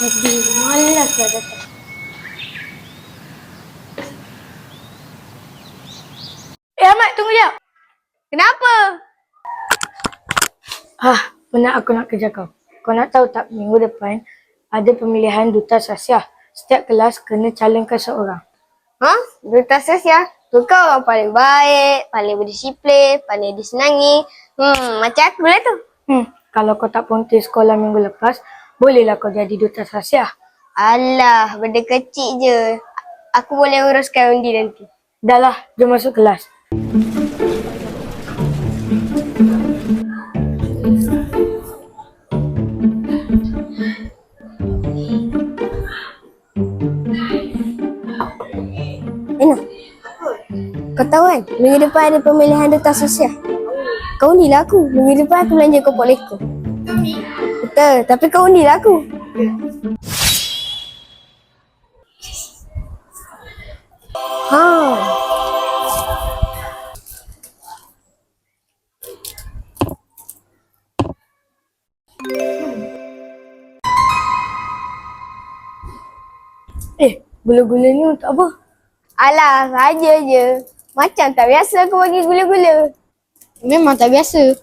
Eh, Ahmad, tunggu jap. Kenapa? Ah, penat aku nak kerja kau. Kau nak tahu tak, minggu depan ada pemilihan duta sasiah. Setiap kelas kena calonkan seorang. Ha? Duta ya? Tu kau orang paling baik, paling berdisiplin, paling disenangi. Hmm, macam aku lah tu. Hmm, kalau kau tak ponti sekolah minggu lepas, bolehlah kau jadi duta sasiah. Alah, benda kecil je. Aku boleh uruskan undi nanti. Dah lah, jom masuk kelas. Ena. Kau tahu kan, minggu depan ada pemilihan duta sosial. Kau undilah aku. Minggu depan aku belanja kopok leko. Betul, tapi kau undilah aku. Ha. Eh, gula-gula ni untuk apa? Alah, saja je. Macam tak biasa aku bagi gula-gula. Memang tak biasa.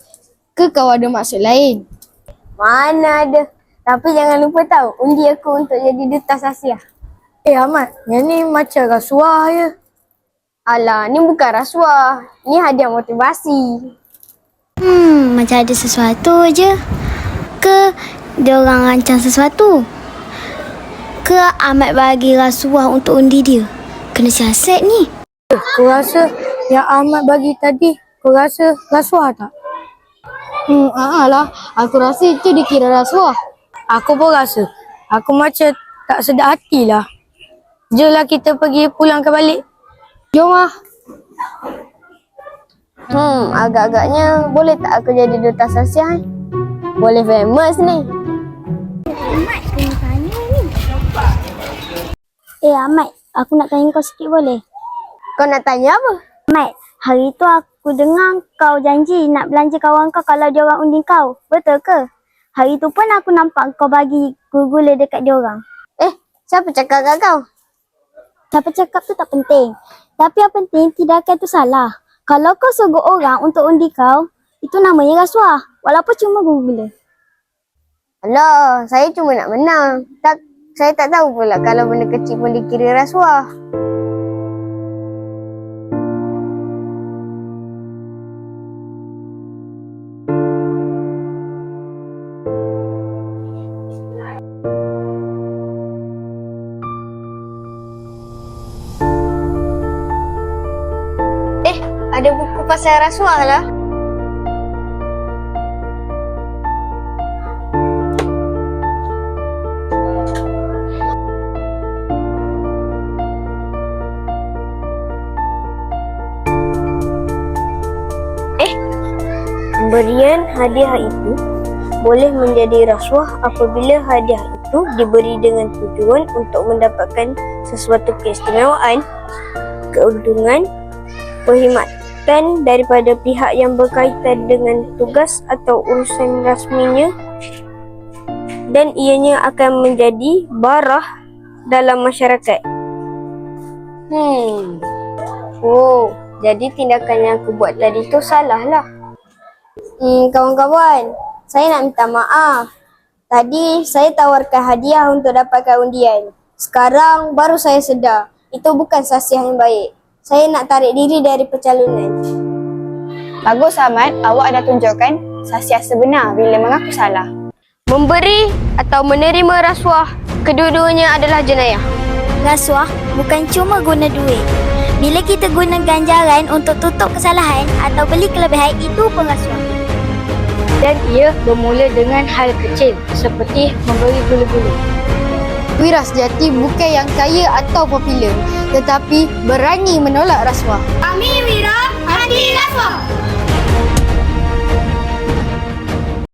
Ke kau ada maksud lain? Mana ada. Tapi jangan lupa tahu, undi aku untuk jadi duta sasiah. Eh, Ahmad, yang ni macam rasuah je. Alah, ni bukan rasuah. Ni hadiah motivasi. Hmm, macam ada sesuatu je. Ke dia orang rancang sesuatu? Ke Ahmad bagi rasuah untuk undi dia? Kena siasat ni. Eh, kau rasa yang Ahmad bagi tadi, kau rasa rasuah tak? Hmm, ah lah. Aku rasa itu dikira rasuah. Aku pun rasa. Aku macam tak sedap hati lah. Jomlah kita pergi pulang ke balik. Jom ah. Hmm, agak-agaknya boleh tak aku jadi duta sosial? eh? Boleh famous ni. Eh Ahmad, aku nak tanya kau sikit boleh? Kau nak tanya apa? Ahmad, hari tu aku dengar kau janji nak belanja kawan kau kalau dia orang undi kau. Betul ke? Hari tu pun aku nampak kau bagi gula dekat dia orang. Eh, siapa cakap kat kau? Siapa cakap tu tak penting. Tapi yang penting tindakan tu salah. Kalau kau sogok orang untuk undi kau, itu namanya rasuah. Walaupun cuma gula. Alah, saya cuma nak menang. Tak, saya tak tahu pula kalau benda kecil pun dikira rasuah. Pasal rasuah lah. Pemberian hadiah itu boleh menjadi rasuah apabila hadiah itu diberi dengan tujuan untuk mendapatkan sesuatu keistimewaan, keuntungan, perkhidmatan daripada pihak yang berkaitan dengan tugas atau urusan rasminya dan ianya akan menjadi barah dalam masyarakat. Hmm. Oh, jadi tindakan yang aku buat tadi tu salah lah. Hmm, kawan-kawan, saya nak minta maaf. Tadi saya tawarkan hadiah untuk dapatkan undian. Sekarang baru saya sedar, itu bukan sasiah yang baik. Saya nak tarik diri dari pencalonan. Bagus Ahmad, awak dah tunjukkan sasiah sebenar bila mengaku salah. Memberi atau menerima rasuah, kedua-duanya adalah jenayah. Rasuah bukan cuma guna duit. Bila kita guna ganjaran untuk tutup kesalahan atau beli kelebihan, itu pun rasuah. Dan ia bermula dengan hal kecil seperti memberi gula-gula. Wira sejati bukan yang kaya atau popular, tetapi berani menolak rasuah. Kami Wira, anti rasuah.